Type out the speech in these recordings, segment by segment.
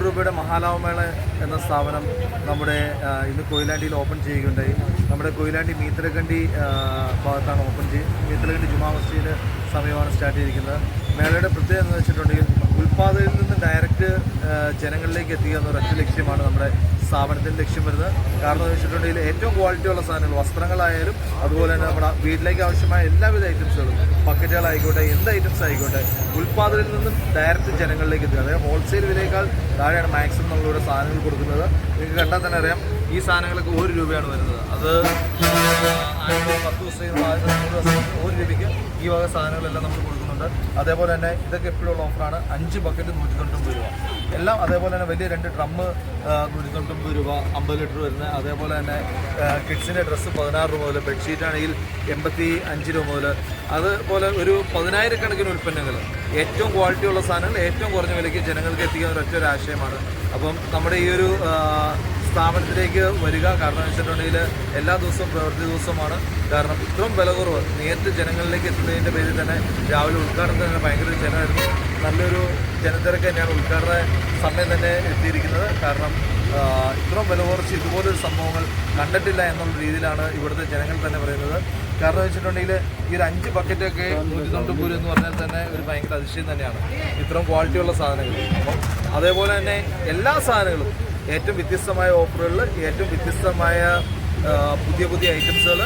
അഞ്ഞൂറ് രൂപയുടെ മഹാലാവമേള എന്ന സ്ഥാപനം നമ്മുടെ ഇന്ന് കൊയിലാണ്ടിയിൽ ഓപ്പൺ ചെയ്യുകയുണ്ടായി. നമ്മുടെ കൊയിലാണ്ടി മീത്തലക്കണ്ടി ഭാഗത്താണ് ഓപ്പൺ ചെയ്ത് മീത്തലക്കണ്ടി ജുമാ മസ്ജിദിന് സമീപമാണ് സ്റ്റാർട്ട് ചെയ്തിരിക്കുന്നത്. മേളയുടെ പ്രത്യേകത എന്ന് വെച്ചിട്ടുണ്ടെങ്കിൽ ഉൽപാദനയിൽ നിന്ന് ഡയറക്റ്റ് ജനങ്ങളിലേക്ക് എത്തിക്കുക എന്നൊരു ഒരൊറ്റ ലക്ഷ്യമാണ് നമ്മുടെ സ്ഥാപനത്തിന്റെ ലക്ഷ്യം വരുന്നത്. കാരണം എന്ന് വെച്ചിട്ടുണ്ടെങ്കിൽ ഏറ്റവും ക്വാളിറ്റി ഉള്ള സാധനങ്ങൾ വസ്ത്രങ്ങളായാലും അതുപോലെ തന്നെ നമ്മുടെ വീട്ടിലേക്ക് ആവശ്യമായ എല്ലാവിധ ഐറ്റംസുകളും പക്കറ്റുകളായിക്കോട്ടെ എന്ത് ഐറ്റംസ് ആയിക്കോട്ടെ ഉൽപ്പാദകരിൽ നിന്നും ഡയറക്റ്റ് ജനങ്ങളിലേക്ക് എത്തുക അതായത് ഹോൾസെയിൽ വിലയേക്കാൾ താഴെയാണ് മാക്സിമം നമ്മളിവിടെ സാധനങ്ങൾ കൊടുക്കുന്നത്. നിങ്ങൾക്ക് കണ്ടാൽ തന്നെ അറിയാം ഈ സാധനങ്ങളൊക്കെ ഒരു രൂപയാണ് വരുന്നത്. അത് പത്ത് ദിവസം ഒരു രൂപയ്ക്ക് ഈ വക സാധനങ്ങളെല്ലാം നമ്മൾ കൊടുക്കുന്നുണ്ട് അതേപോലെ തന്നെ ഇതൊക്കെ എപ്പോഴുള്ള ഓഫറാണ് അഞ്ച് ബക്കറ്റ് നൂറ്റി തൊണ്ണൂറ്റൊമ്പത് രൂപ. എല്ലാം അതേപോലെ തന്നെ വലിയ രണ്ട് ഡ്രമ്മ് നൂറ്റി തൊണ്ണൂറ് രൂപ അമ്പത് ലിറ്റർ വരുന്നത്. അതേപോലെ തന്നെ കിഡ്സിന്റെ ഡ്രസ്സ് പതിനാറ് രൂപ മുതൽ ബെഡ്ഷീറ്റ് ആണെങ്കിൽ എൺപത്തി അഞ്ച് രൂപ മുതൽ. അതുപോലെ ഒരു പതിനായിരക്കണക്കിന് ഉൽപ്പന്നങ്ങൾ. ഏറ്റവും ക്വാളിറ്റിയുള്ള സാധനങ്ങൾ ഏറ്റവും കുറഞ്ഞ വിലയ്ക്ക് ജനങ്ങൾക്ക് എത്തിക്കുന്ന ഒരൊറ്റ ഒരു ആശയമാണ്. അപ്പം നമ്മുടെ ഈ ഒരു സ്ഥാപനത്തിലേക്ക് വരിക. കാരണം വെച്ചിട്ടുണ്ടെങ്കിൽ എല്ലാ ദിവസവും പ്രവൃത്തി ദിവസമാണ്. കാരണം ഇത്രയും വില കുറവ് നേരിട്ട് ജനങ്ങളിലേക്ക് എത്തുന്നതിന്റെ പേരിൽ തന്നെ രാവിലെ ഉദ്ഘാടനത്തിന് തന്നെ ഭയങ്കര ജനമായിരുന്നു. നല്ലൊരു ജനത്തിരക്ക് തന്നെയാണ് ഉദ്ഘാടന സമയം തന്നെ എത്തിയിരിക്കുന്നത്. കാരണം ഇത്രയും വില കുറച്ച് ഇതുപോലൊരു സംഭവങ്ങൾ കണ്ടിട്ടില്ല എന്നുള്ള രീതിയിലാണ് ഇവിടുത്തെ ജനങ്ങൾ തന്നെ പറയുന്നത്. കാരണം വെച്ചിട്ടുണ്ടെങ്കിൽ ഈ ഒരു അഞ്ച് ബക്കറ്റൊക്കെ നൂറ്റി തൊണ്ണൂറ് എന്ന് പറഞ്ഞാൽ തന്നെ ഒരു ഭയങ്കര അതിശയം തന്നെയാണ്. ഇത്രയും ക്വാളിറ്റിയുള്ള സാധനങ്ങൾ. അപ്പം അതേപോലെ തന്നെ എല്ലാ സാധനങ്ങളും ഏറ്റവും വ്യത്യസ്തമായ ഓഫറുകളിൽ ഏറ്റവും വ്യത്യസ്തമായ പുതിയ പുതിയ ഐറ്റംസുകൾ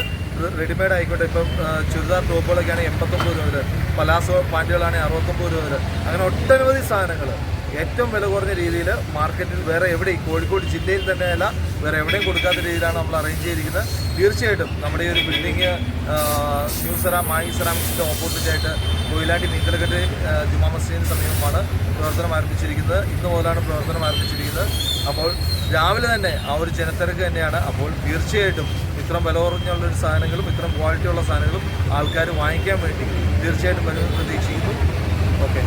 റെഡിമെയ്ഡ് ആയിക്കോട്ടെ. ഇപ്പം ചുരിദാർ ടോപ്പുകളൊക്കെയാണ് എൺപത്തൊമ്പത് രൂപ വരെ. പലാസോ പാന്റുകളാണെങ്കിൽ അറുപത്തൊമ്പത് രൂപ വരെ. അങ്ങനെ ഒട്ടനവധി സാധനങ്ങൾ ഏറ്റവും വില കുറഞ്ഞ രീതിയിൽ മാർക്കറ്റിൽ വേറെ എവിടെ കോഴിക്കോട് ജില്ലയിൽ തന്നെയല്ല വേറെ എവിടെയും കൊടുക്കാത്ത രീതിയിലാണ് നമ്മൾ അറേഞ്ച് ചെയ്തിരിക്കുന്നത്. തീർച്ചയായിട്ടും നമ്മുടെ ഈ ഒരു ബിൽഡിങ് ന്യൂ സെറാം മായി സെറാമിക്സിന്റെ ഓപ്പോസിറ്റ് ആയിട്ട് കൊയിലാണ്ടി മീത്തലക്കെട്ട് ജുമാ മസ്ജിദിന് സമീപമാണ് പ്രവർത്തനം ആരംഭിച്ചിരിക്കുന്നത്. ഇന്ന് മുതലാണ് പ്രവർത്തനം ആരംഭിച്ചിരിക്കുന്നത്. അപ്പോൾ രാവിലെ തന്നെ ആ ഒരു ജനത്തിരക്ക് തന്നെയാണ്. അപ്പോൾ തീർച്ചയായിട്ടും ഇത്രയും വില കുറഞ്ഞുള്ളൊരു സാധനങ്ങളും ഇത്രയും ക്വാളിറ്റിയുള്ള സാധനങ്ങളും ആൾക്കാർ വാങ്ങിക്കാൻ വേണ്ടി തീർച്ചയായിട്ടും വരുമെന്ന് പ്രതീക്ഷിക്കുന്നു. ഓക്കെ